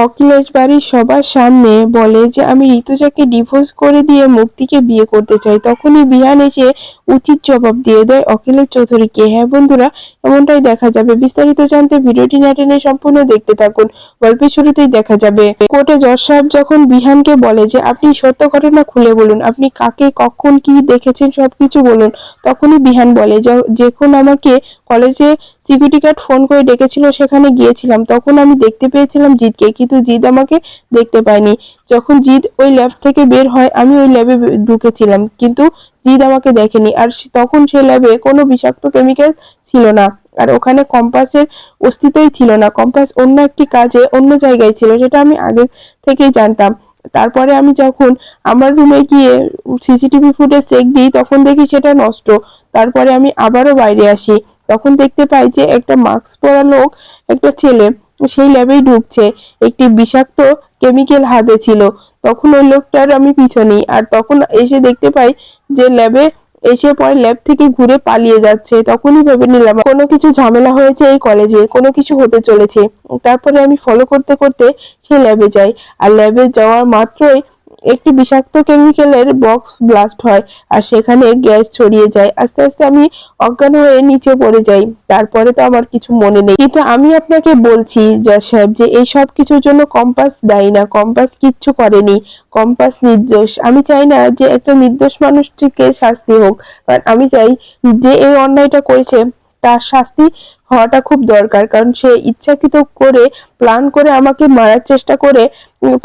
অখিলেশ বাড়ির সবার সামনে বলে যে, আমি ঋতুজাকে ডিভোর্স করে দিয়ে মুক্তিকে বিয়ে করতে চাই। তখনই বিহান এসে উচিত জবাব দিয়ে দেয় অখিলেশ চৌধুরীকে হ্যাঁ বন্ধুরা, এমনটাই দেখা যাবে। বিস্তারিত জানতে ভিডিওটি না টেনে সম্পূর্ণ দেখতে থাকুন। গল্পের শুরুতেই দেখা যাবে। কোর্টে জজ সাহেব যখন বিহানকে বলে যে, আপনি সত্য ঘটনা খুলে বলুন, আপনি কাকে, কখন, কি দেখেছেন সবকিছু বলুন, তখনই বিহান বলে যখন আমাকে কলেজে সিকিউরিটি গার্ড ফোন করে ডেকেছিল, সেখানে গিয়েছিলাম। তখন আমি দেখতে পেয়েছিলাম জিতকে কিন্তু জিৎ আমাকে দেখতে পায়নি। যখন জিৎ ওই ল্যাব থেকে বের হয়, আমি ওই ল্যাবে ঢুকেছিলাম। কিন্তু জিৎ আমাকে দেখেনি। আর তখন সে ল্যাবে কোনো বিষাক্ত কেমিক্যাল ছিল না। আর ওখানে কম্পাসের অস্তিত্বই ছিল না। কম্পাস অন্য একটি কাজে অন্য জায়গায় ছিল, সেটা আমি আগে থেকেই জানতাম। তারপরে আমি যখন আমার রুমে গিয়ে সিসিটিভি ফুটেজ চেক দিই, তখন দেখি সেটা নষ্ট। তারপরে আমি আবারও বাইরে আসি। তখন দেখতে পাই যে একটা মাস্ক পরা লোক, একটা ছেলে, সেই ল্যাবেই ঢুকছে। একটি বিষাক্ত কেমিক্যাল হাতে ছিল। তখন ওই লোকটার আমি পিছনে, আর তখন এসে দেখতে পাই যে ল্যাবে এসে পরে ল্যাব থেকে ঘুরে পালিয়ে যাচ্ছে। তখনই ভেবে নিলাম, কোনো কিছু ঝামেলা হয়েছে এই কলেজে কোনো কিছু হতে চলেছে। তারপরে আমি ফলো করতে করতে সে ল্যাবে যাই। আর ল্যাবে যাওয়ার মাত্রই একটি বিষাক্ত কেমিক্যালের বক্স ব্লাস্ট হয় আর সেখানে গ্যাস ছড়িয়ে যায়। আস্তে আস্তে আমি অজ্ঞান হয়ে নিচে পড়ে যাই। তারপরে তো আমার কিছু মনে নেই। কিন্তু আমি আপনাকে বলছি, জজ সাহেব, যে এই সব কিছুর জন্য কম্পাস দায়ী না। কম্পাস কিচ্ছু করেনি। কম্পাস নির্দোষ। আমি চাই না যে একটা নির্দোষ মানুষটিকে শাস্তি হোক। কারণ আমি চাই যে এই অন্যায়টা করেছে, তার শাস্তি হওয়াটা খুব দরকার, কারণ সে ইচ্ছাকৃত করে প্ল্যান করে আমাকে মারার চেষ্টা করে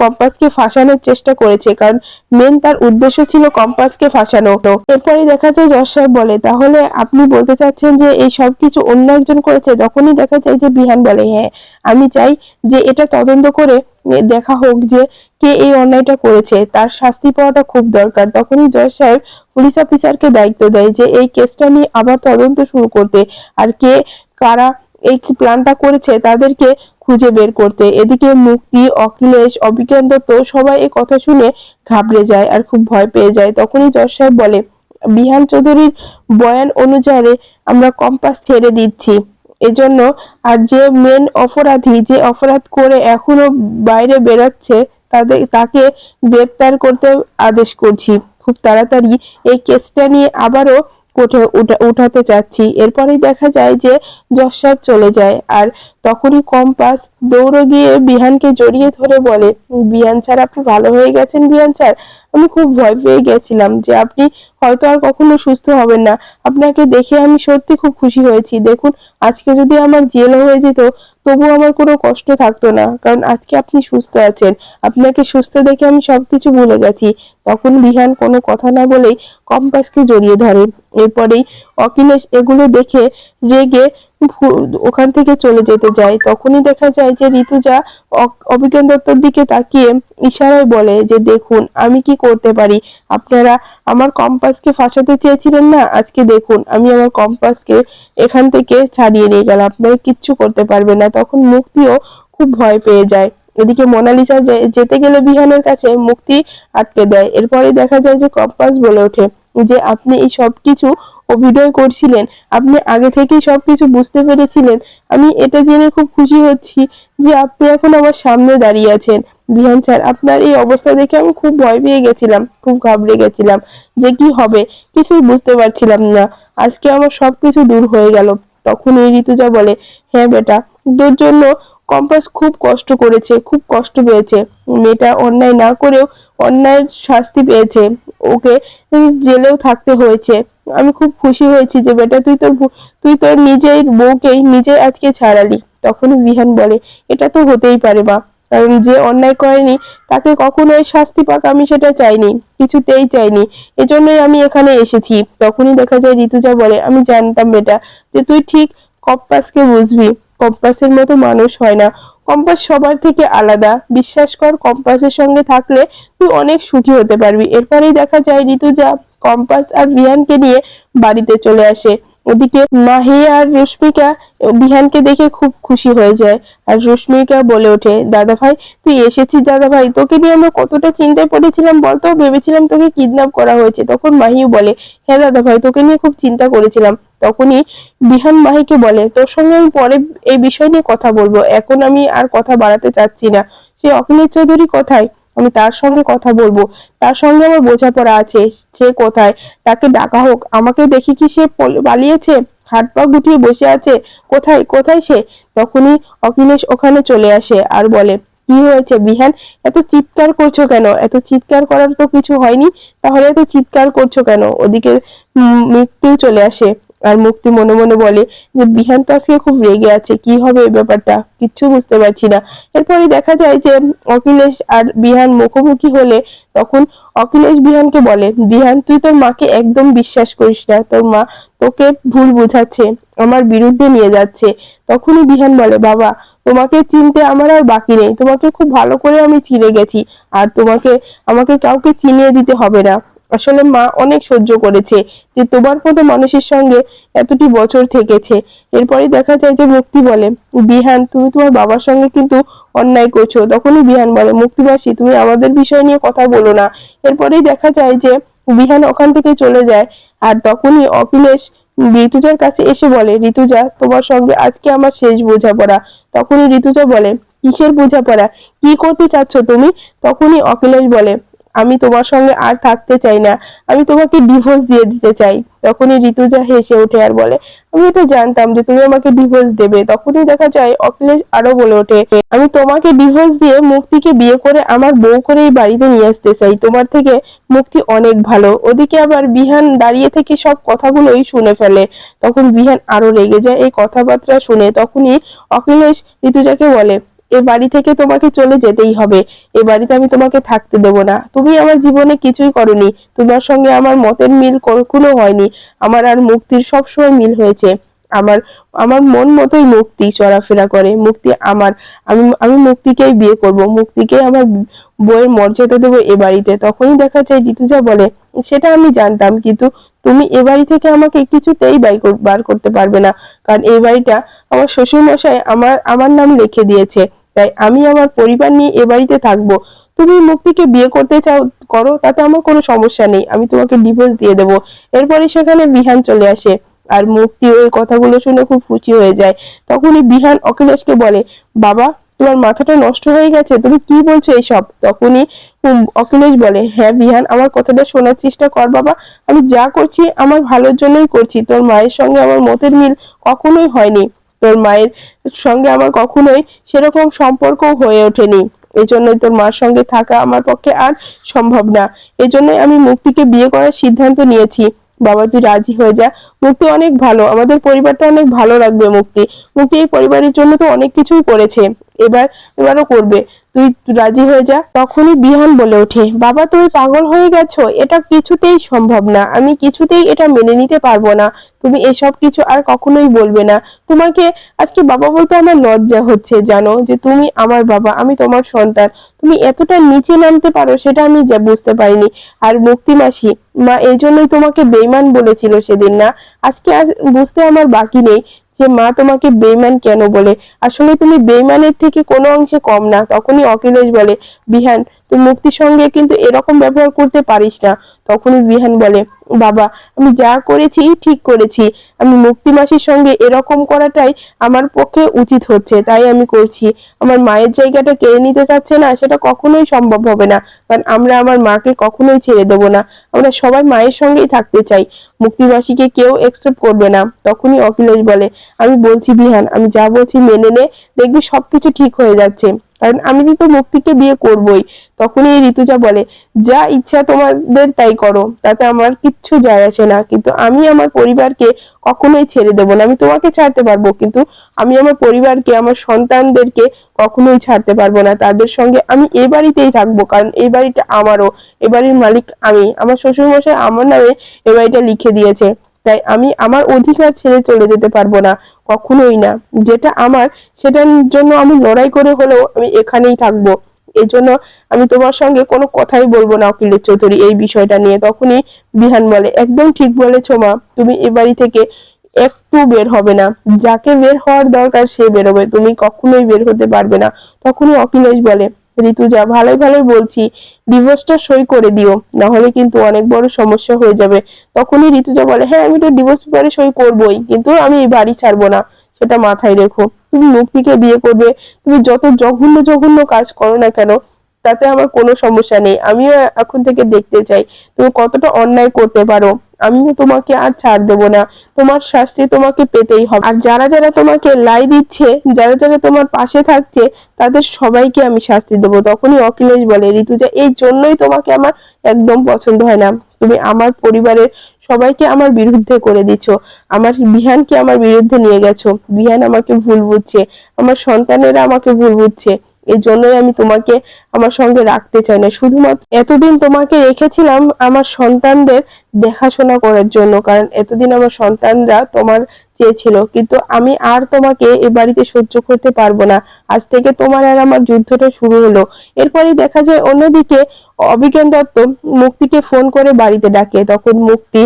কম্পাসকে ফাঁসানোর চেষ্টা করেছে। কারণ মেন তার উদ্দেশ্য ছিল কম্পাসকে ফাঁসানো। এরপরে দেখা যায় যশ সাহেব বলে, তাহলে আপনি বলতে চাচ্ছেন যে এই সব কিছু অন্য একজন করেছে? তখনই দেখা যায় যে বিহান বলে হ্যাঁ আমি চাই যে এটা তদন্ত করে দেখা হোক যে কে এই অন্যায়টা করেছে। তার শাস্তি পাওয়াটা খুব দরকার। তখনই জজ সাহেব পুলিশ অফিসারকে দায়িত্ব দেয় যে, এই কেসটা নিয়ে আবার তদন্ত শুরু করতে। আর কে কারা এই প্ল্যানটা করেছে তাদেরকে খুঁজে বের করতে। এদিকে মুক্তি, অখিলেশ অভিজ্ঞান দত্ত সবাই এই কথা শুনে ঘাবড়ে যায় আর খুব ভয় পেয়ে যায়। তখনই জজ সাহেব বলে, বিহান চৌধুরীর বয়ান অনুযায়ী আমরা কম্পাস ছেড়ে দিচ্ছি। এজন্য আর যে মেন অপরাধী যে অপরাধ করে এখনও বাইরে বেরাচ্ছে, তাদের, তাকে গ্রেপ্তার করতে আদেশ করছি। খুব তাড়াতাড়ি এই কেসটা নিয়ে আবারও উঠাতে চাচ্ছি। এরপরেই দেখা যায় যে সাহেব চলে যায় আর তখনই কম্পাস দৌড়ে গিয়ে বিহানকে জড়িয়ে ধরে বলে, বিহান স্যার, আপনি ভালো হয়ে গেছেন বিহান স্যার? আমি খুব ভয় পেয়ে গেছিলাম যে আপনি হয়তো আর কখনো সুস্থ হবেন না। আপনাকে দেখে আমি সত্যি খুব খুশি হয়েছি। দেখুন, আজকে যদি আমার জেল হয়ে যেত তবু আমার কোনো কষ্ট থাকতো না, কারণ আজকে আপনি সুস্থ আছেন। আপনাকে সুস্থ দেখে আমি সবকিছু ভুলে গেছি। তখন বিহান কোনো কথা না বলেই কম্পাসকে জড়িয়ে ধরে। এরপরেই অখিলেশ এগুলো দেখে রেগে ওখান থেকে চলে যেতে যায়। তখনই দেখা যায় যে ঋতুজা অভিজ্ঞান দত্তর দিকে তাকিয়ে ইশারায় বলে যে, দেখুন, আমি কি করতে পারি? আপনারা আমার কম্পাসকে ফাঁসাতে চেয়েছিলেন না? আজকে দেখুন, আমি আমার কম্পাসকে এখান থেকে ছাড়িয়ে নিয়ে গেলাম। আপনারা কিচ্ছু করতে পারবেন না। তখন মুক্তিও খুব ভয় পেয়ে যায়। এদিকে মোনালিসা যেতে গেলে বিহানের কাছে মুক্তি আটকে দেয়। এরপরে দেখা যায় যে কম্পাস বলে ওঠে যে, আপনি এই সব কিছু অভিনয় করছিলেন। আপনি আগে থেকেই সবকিছু বুঝতে পেরেছিলেন। আমি এটা জেনে খুব খুশি হচ্ছি যে আপনি এখন আমার সামনে দাঁড়িয়ে আছেন। বিহান স্যার, আপনার এই অবস্থা দেখে আমি খুব ভয় পেয়ে গেছিলাম, খুব ঘাবড়ে গেছিলাম যে কি হবে? কিছুই বুঝতে পারছিলাম না। আজকে আমার সবকিছু দূর হয়ে গেল। তখন এই ঋতুজা বলে হ্যাঁ বেটা, তোর জন্য কম্পাস খুব কষ্ট করেছে, খুব কষ্ট পেয়েছে। মেয়েটা অন্যায় না করেও অন্যায়ের শাস্তি পেয়েছে। ওকে জেলেও থাকতে হয়েছে। আমি খুব খুশি হয়েছি যে, বেটা, তুই তোর তুই তোর নিজের বউকেই নিজে আজকে ছাড়ালি। তখনই বিহান বলে, এটা তো হতেই পারে বা কারণ যে অন্যায় করেনি, তাকে কখনোই শাস্তি পাক আমি সেটা চাইনি, কিছুতেই চাইনি। এজন্যই আমি এখানে এসেছি। তখনই দেখা যায়, ঋতুজা বলে, আমি জানতাম, বেটা, যে তুই ঠিক কম্পাসকে বুঝবি। কম্পাসের মতো মানুষ হয় না। কম্পাস সবার থেকে আলাদা। বিশ্বাস কর কম্পাসের সঙ্গে থাকলে তুই অনেক সুখী হতে পারবি। এরপরেই দেখা যায় ঋতুজা কম্পাস আর রিয়ানকে নিয়ে বাড়িতে চলে আসে। ওদিকে মাহি আর রশ্মিকা বিহানকে দেখে খুব খুশি হয়ে যায়। আর রশ্মিকা বলে ওঠে দাদা ভাই তুই এসেছিস দাদা ভাই তোকে নিয়ে আমরা কতটা চিন্তায় পড়েছিলাম বলতো? ভেবেছিলাম তোকে কিডন্যাপ করা হয়েছে। তখন মাহিও বলে হ্যাঁ দাদা ভাই তোকে নিয়ে খুব চিন্তা করেছিলাম। তখনই বিহান মাহিকে বলে, তোর সঙ্গে আমি পরে এই বিষয় নিয়ে কথা বলব। এখন আমি আর কথা বাড়াতে চাচ্ছি না। সে অখিলেশ চৌধুরী কোথায়? আমি তার সঙ্গে কথা বলব। তার সঙ্গে আমার বোঝাপড়া আছে, সে কোথায়? তাকে ডাকা হোক। আমাকে দেখি কি সে পল- পালিয়েছে? হাত পা গুটিয়ে বসে আছে। কোথায় কোথায় সে? তখনই অখিলেশ ওখানে চলে আসে আর বলে, কি হয়েছে বিহান? এত চিৎকার করছ কেন? এত চিৎকার করার তো কিছু হয়নি? তাহলে এত চিৎকার করছ কেন? ওদিকে মৃত্যু চলে আসে। আর মুক্তি মনে মনে বলে যে, বিহান তো আজকে খুব রেগে আছে, কি হবে এই ব্যাপারটা? কিচ্ছু বুঝতে পারছি না। এরপরে দেখা যায় যে, অখিলেশ আর বিহান মুখোমুখি হলে তখন অখিলেশ বিহানকে বলে, বিহান, তুই তোর মাকে একদম বিশ্বাস করিস না। তোর মা তোকে ভুল বোঝাচ্ছে, আমার বিরুদ্ধে নিয়ে যাচ্ছে। তখনই বিহান বলে, বাবা, তোমাকে চিনতে আমার আর বাকি নেই। তোমাকে খুব ভালো করে আমি চিনে গেছি। আর তোমাকে, আমাকে কাউকে চিনিয়ে দিতে হবে না। আসলে মা অনেক সহ্য করেছে যে তোমার মতো মানুষের সঙ্গে এতটি বছর থেকেছে। এরপরে দেখা যায় যে মুক্তি বলে, বিহান, তুমি তোমার বাবার সঙ্গে কিন্তু অন্যায় করছ। তখনই বিহান বলে, মুক্তিবাসী, তুমি আমাদের বিষয় নিয়ে কথা বলো না। এরপরেই দেখা যায় যে বিহান ওখান থেকে চলে যায় আর তখনই অখিলেশ ঋতুজার কাছে এসে বলে, ঋতুজা, তোমার সঙ্গে আজকে আমার শেষ বোঝাপড়া। তখনই ঋতুজা বলে, কিসের বোঝাপড়া? কি করতে চাচ্ছ তুমি? তখনই অখিলেশ বলে আমি তোমার সঙ্গে আর থাকতে চাই না। আমি তোমাকে ডিভোর্স দিয়ে দিতে চাই। তখনই ঋতুজা হেসে ওঠে আর বলে, আমি এটা জানতাম যে তুমি আমাকে ডিভোর্স দেবে। তখনই দেখা যায় অখিলেশ আরও বলে ওঠে, আমি তোমাকে ডিভোর্স দিয়ে মুক্তিকে বিয়ে করে আমার বউ করে এই বাড়িতে নিয়ে আসতে চাই। তোমার থেকে মুক্তি অনেক ভালো। ওদিকে আবার বিহান দাঁড়িয়ে থেকে সব কথাগুলোই শুনে ফেলে। তখন বিহান আরও রেগে যায় এই কথাবার্তা শুনে। তখনই অখিলেশ ঋতুজাকে বলে এ বাড়ি থেকে তোমাকে চলে যেতেই হবে। এ বাড়িতে আমি তোমাকে থাকতে দেব না। তুমি আমার জীবনে কিছুই করনি। তোমার সঙ্গে আমার মতের মিল কখনো হয়নি। আমার আর মুক্তির সবসময় মিল হয়েছে। আমার আমার মন মতোই মুক্তি চলাফেরা করে। মুক্তি আমার। আমি আমি মুক্তিকেই বিয়ে করব। মুক্তিকে আমার বইয়ের মর্যাদা দেবো এ বাড়িতে। তখনই দেখা যায় ঋতুজা বলে, সেটা আমি জানতাম, কিন্তু তুমি এ বাড়ি থেকে আমাকে কিছুতেই বার করতে পারবে না। কারণ এই বাড়িটা আমার শ্বশুর মশাই আমার আমার নাম লিখে দিয়েছে। তাই আমি আমার পরিবার নিয়ে এ বাড়িতে থাকব। তুমি মুক্তিকে বিয়ে করতে চাও, করো, তাতে আমার কোনো সমস্যা নেই। আমি তোমাকে ডিভোর্স দিয়ে দেবো। এরপরে সেখানে বিহান চলে আসে। আর মুক্তি ওই কথাগুলো শুনে খুব খুশি হয়ে যায়। তখনই বিহান অখিলেশকে বলে, বাবা, তোমার মাথাটা নষ্ট হয়ে গেছে, তুমি কি বলছো এইসব? তখনই অখিলেশ বলে হ্যাঁ বিহান, আমার কথাটা শোনার চেষ্টা কর বাবা। আমি যা করছি, আমার ভালোর জন্যই করছি। তোর মায়ের সঙ্গে আমার মতের মিল কখনোই হয়নি। তোর মায়ের সঙ্গে আমার কখনোই সেরকম সম্পর্ক হয়ে ওঠেনি। এই জন্যই তোর মার সঙ্গে থাকা আমার পক্ষে আর সম্ভব না। এই জন্যই আমি মুক্তিকে বিয়ে করার সিদ্ধান্ত নিয়েছি। বাবা, তুই রাজি হয়ে যা। মুক্তি অনেক ভালো। আমাদের পরিবারটা অনেক ভালো লাগবে মুক্তি। মুক্তি এই পরিবারের জন্য তো অনেক কিছুই করেছে। এবার, এবারও করবে। তুই রাজি হয়ে যা। তখনই বিহান বলে ওঠে, বাবা, তুমি পাগল হয়ে গেছো? এটা কিছুতেই সম্ভব না। আমি কিছুতেই এটা মেনে নিতে পারব না। তুমি এসব কিছু আর কখনোই বলবে না। তোমাকে আজকে বাবা বলতে আমার লজ্জা হচ্ছে, জানো? যে তুমি আমার বাবা, আমি তোমার সন্তান। তুমি এতটা নিচে নামতে পারো, সেটা আমি যা বুঝতে পারিনি। আর মুক্তি মাসি, মা এই জন্যই তোমাকে বেইমান বলেছিল সেদিন না। আজকে আজ বুঝতে আমার বাকি নেই। যে মা তোমাকে বেইমান কেন বলে? আসলে তুমি বেইমানের থেকে কোনো অংশে কম না, তখনই অখিলেশ বলে, বিহান, তুই মুক্তির সঙ্গে কিন্তু এরকম ব্যবহার করতে পারিস না। তখনই বিহান বলে, বাবা, আমি যা করেছি ঠিক করেছি। আমি মুক্তি মাসির সঙ্গে এরকম করাটাই আমার পক্ষে উচিত হচ্ছে, তাই আমি করছি। আমার মায়ের জায়গাটা কেড়ে নিতে চাচ্ছে না, সেটা কখনোই সম্ভব হবে না। কারণ আমরা আমার মাকে কখনোই ছেড়ে দেবো না। আমরা সবাই মায়ের সঙ্গেই থাকতে চাই। মুক্তিবাসীকে কেউ একসেপ্ট করবে না। তখনই অখিলেশ বলে, আমি বলছি বিহান আমি যা বলছি মেনে নে, দেখবি সবকিছু ঠিক হয়ে যাচ্ছে। কারণ আমি তো মুক্তিকে বিয়ে করবই। তখনই এই ঋতুজা বলে, যা ইচ্ছা তোমাদের তাই করো, তাতে আমার কিচ্ছু যায় আসে না। কিন্তু আমি আমার পরিবারকে কখনোই ছেড়ে দেবো না। আমি তোমাকে ছাড়তে পারব, কিন্তু আমি আমার পরিবারকে, আমার সন্তানদেরকে কখনোই ছাড়তে পারব না। তাদের সঙ্গে আমি এ বাড়িতেই থাকব, কারণ এই বাড়িটা আমারও, এ বাড়ির মালিক আমি। আমার শ্বশুর মশাই আমার নামে এ বাড়িটা লিখে দিয়েছে। তাই আমি আমার অধিকার ছেড়ে চলে যেতে পারব না, কখনোই না। যেটা আমার, সেটার জন্য আমি লড়াই করে হলেও আমি এখানেই থাকব। এই জন্য আমি তোমার সঙ্গে কোনো কথাই বলব না অখিলেশ চৌধুরী, এই বিষয়টা নিয়ে। তখনই বিহান বলে, একদম ঠিক বলেছ মা, তুমি এ বাড়ি থেকে একটু বের হবে না। যাকে বের হওয়ার দরকার সে বেরোবে, তুমি কখনোই বের হতে পারবে না। তখনই অখিলেশ বলে ঋতুজা ভালোই ভালোই বলছি। ডিভোর্সটা সই করে দিও, না হলে কিন্তু অনেক বড় সমস্যা হয়ে যাবে। তখনই ঋতুজা বলে হ্যাঁ আমি তো ডিভোর্স পেপারে সই করবই, কিন্তু আমি এই বাড়ি ছাড়বো না। সেটা মাথায় রেখো। তুমি মুক্তিকে বিয়ে করবে, তুমি যত জঘন্য জঘন্য কাজ করো না কেন, তাতে আমার কোনো সমস্যা নেই। আমিও এখন থেকে দেখতে চাই তুমি কতটা অন্যায় করতে পারো। আমিও তোমাকে আর ছাড় দেবো না। তোমার শাস্তি তোমাকে পেতেই হবে। আর যারা যারা তোমাকে লাই দিচ্ছে, যারা যারা তোমার পাশে থাকছে, তাদের সবাইকে আমি শাস্তি দেবো। তখনই অখিলেশ বলে, ঋতুজা, এই জন্যই তোমাকে আমার একদম পছন্দ হয় না। তুমি আমার পরিবারের সবাইকে আমার বিরুদ্ধে করে দিছ। আমার বিহানকে আমার বিরুদ্ধে নিয়ে গেছো। বিহান আমাকে ভুল বুঝছে। আমার সন্তানেরা আমাকে ভুল বুঝছে। এই জন্যই আমি তোমাকে আমার সঙ্গে রাখতে চাই না। শুধুমাত্র এতদিন তোমাকে রেখেছিলাম আমার সন্তানদের দেখাশোনা করার জন্য, কারণ এতদিন আমার সন্তানরা তোমার চেয়েছিল। কিন্তু আমি আর তোমাকে এ বাড়িতে সহ্য করতে পারব না। আজ থেকে তোমার আর আমার যুদ্ধটা শুরু হলো। এরপরই দেখা যায় অন্যদিকে অভিজ্ঞান দত্ত মুক্তিকে ফোন করে বাড়িতে ডাকে। তখন মুক্তি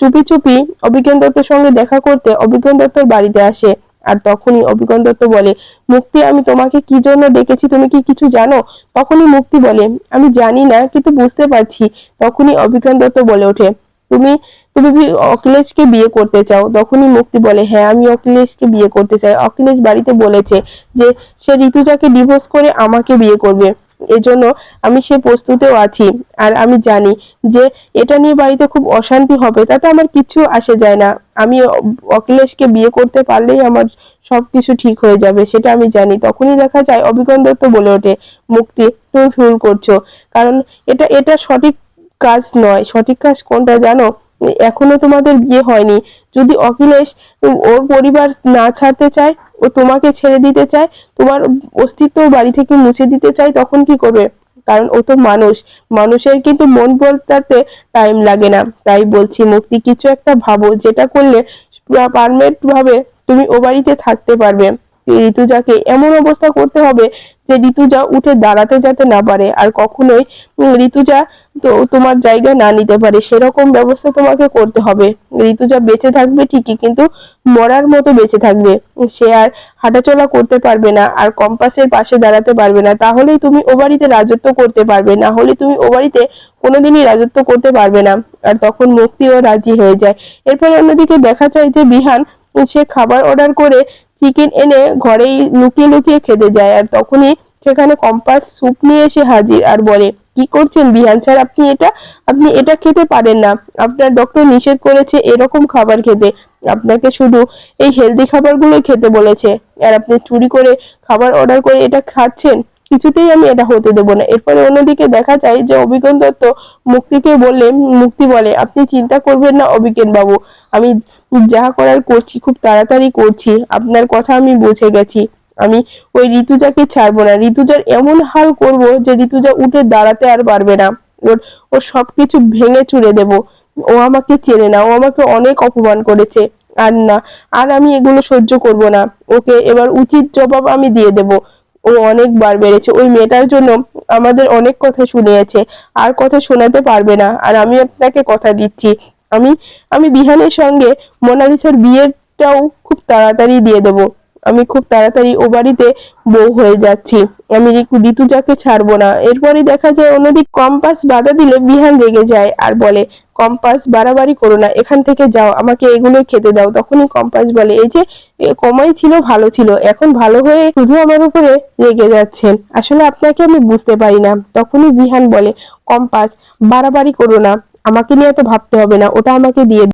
চুপি চুপি অভিজ্ঞান দত্তের সঙ্গে দেখা করতে অভিজ্ঞান দত্তর বাড়িতে আসে। আর তখনই অভিজ্ঞান দত্ত বলে, মুক্তি, আমি তোমাকে কি জন্য ডেকেছি? তুমি কি কিছু জানো? তখনই মুক্তি বলে, আমি জানি না, কিন্তু বুঝতে পারছি। তখনই অভিজ্ঞান দত্ত বলে ওঠে, তুমি তুমি অখিলেশকে বিয়ে করতে চাও? তখনই মুক্তি বলে হ্যাঁ আমি অখিলেশকে বিয়ে করতে চাই। অখিলেশ বাড়িতে বলেছে যে, সে ঋতুজাকে ডিভোর্স করে আমাকে বিয়ে করবে। এজন্য আমি সে প্রস্তুতেও আছি। আর আমি জানি যে এটা নিয়ে বাড়িতে খুব অশান্তি হবে, তাতে আমার কিছু আসে যায় না। আমি অখিলেশকে বিয়ে করতে পারলেই আমার সবকিছু ঠিক হয়ে যাবে, সেটা আমি জানি। তখনই দেখা যায় অভিজ্ঞান দত্ত বলে ওঠে, মুক্তি, তুমি ভুল করছ। কারণ এটা এটা সঠিক কাজ নয়। সঠিক কাজ কোনটা জানো? এখনও তোমাদের বিয়ে হয়নি। যদি অখিলেশ ওর পরিবার না ছাড়তে চায় ও তোমাকে ছেড়ে দিতে চায়, তোমার অস্তিত্ব বাড়ি থেকে মুছে দিতে চায়, তখন কি করবে? কারণ ও তো মানুষ। মানুষের কিন্তু মন বলতে টাইম লাগে না। তাই বলছি, মুক্তি কিছু একটা ভাবো, যেটা করলে পারমানেন্ট ভাবে তুমি ও বাড়িতে থাকতে পারবে। ঋতুজাকে এমন অবস্থা করতে হবে যে ঋতুজা উঠে দাঁড়াতে যাতে না পারে আর কখনোই ঋতুজা তো তোমার জায়গা না নিতে পারে, সেরকম ব্যবস্থা তোমাকে করতে হবে। ঋতুজা বেঁচে থাকবে ঠিকই, কিন্তু মরার মতো বেঁচে থাকবে। সে আর হাঁটাচলা করতে পারবে না আর কম্পাসের পাশে দাঁড়াতে পারবে না। তাহলেই তুমি ও বাড়িতে রাজত্ব করতে পারবে, না হলে তুমি ও বাড়িতে কোনোদিনই রাজত্ব করতে পারবে না। আর তখন মুক্তিও রাজি হয়ে যায়। এরপর অন্যদিকে দেখা যায় যে বিহান সে খাবার অর্ডার করে চিকেন এনে ঘরেই লুকিয়ে লুকিয়ে খেতে যায় আর তখনই সেখানে কম্পাস স্যুপ নিয়ে এসে হাজির আর বলে, কি করছেন বিহান স্যার? আপনি এটা আপনি এটা খেতে পারেন না। আপনার ডক্টর নিষেধ করেছে এরকম খাবার খেতে। আপনাকে শুধু এই হেলদি খাবারগুলোই খেতে বলেছে। আর আপনি চুরি করে খাবার অর্ডার করে এটা খাচ্ছেন? কিছুতেই আমি এটা হতে দেবো না। এরপরে অন্যদিকে দেখা যায় যে অভিজ্ঞান দত্ত মুক্তিকে বললে, মুক্তি বলে, আপনি চিন্তা করবেন না অভিজ্ঞান বাবু। আমি যা করার করছি, খুব তাড়াতাড়ি করছি। আপনার কথা আমি বুঝে গেছি। আমি ওই ঋতুজাকে ছাড়বো না। ঋতুজার এমন হাল করব যে ঋতুজা উঠে দাঁড়াতে আর পারবে না। ওর ওর সবকিছু ভেঙে চুড়ে দেব। ও আমাকে চেনে না। ও আমাকে অনেক অপমান করেছে। আর না, আর আমি এগুলো সহ্য করব না। ওকে এবার উচিত জবাব আমি দিয়ে দেব। ও অনেকবার বেড়েছে। ওই মেয়েটার জন্য আমাদের অনেক কথা শুনিয়েছে। আর কথা শোনাতে পারবে না। আর আমি আপনাকে কথা দিচ্ছি। আমি আমি বিহানের সঙ্গে মোনালিসার বিয়েটাও খুব তাড়াতাড়ি দিয়ে দেবো। আমি খুব তাড়াতাড়ি ও বাড়িতে বউ হয়ে যাচ্ছি। আমি ঋতুজাকে ছাড়বো না। এরপরে দেখা যায় অন্যদিক কম্পাস বাধা দিলে বিহান রেগে যায় আর বলে, কম্পাস, বাড়াবাড়ি করো না, এখান থেকে যাও, আমাকে এগুলো খেতে দাও। তখনই কম্পাস বলে, এই যে কমাই ছিল, ভালো ছিল, এখন ভালো হয়ে শুধু আমার উপরে রেগে যাচ্ছেন। আসলে আপনাকে আমি বুঝতে পারি না। তখনই বিহান বলে, কম্পাস, বাড়াবাড়ি করো না। আমাকে নিয়ে তো ভাবতে হবে না ওটা আমাকে দিয়ে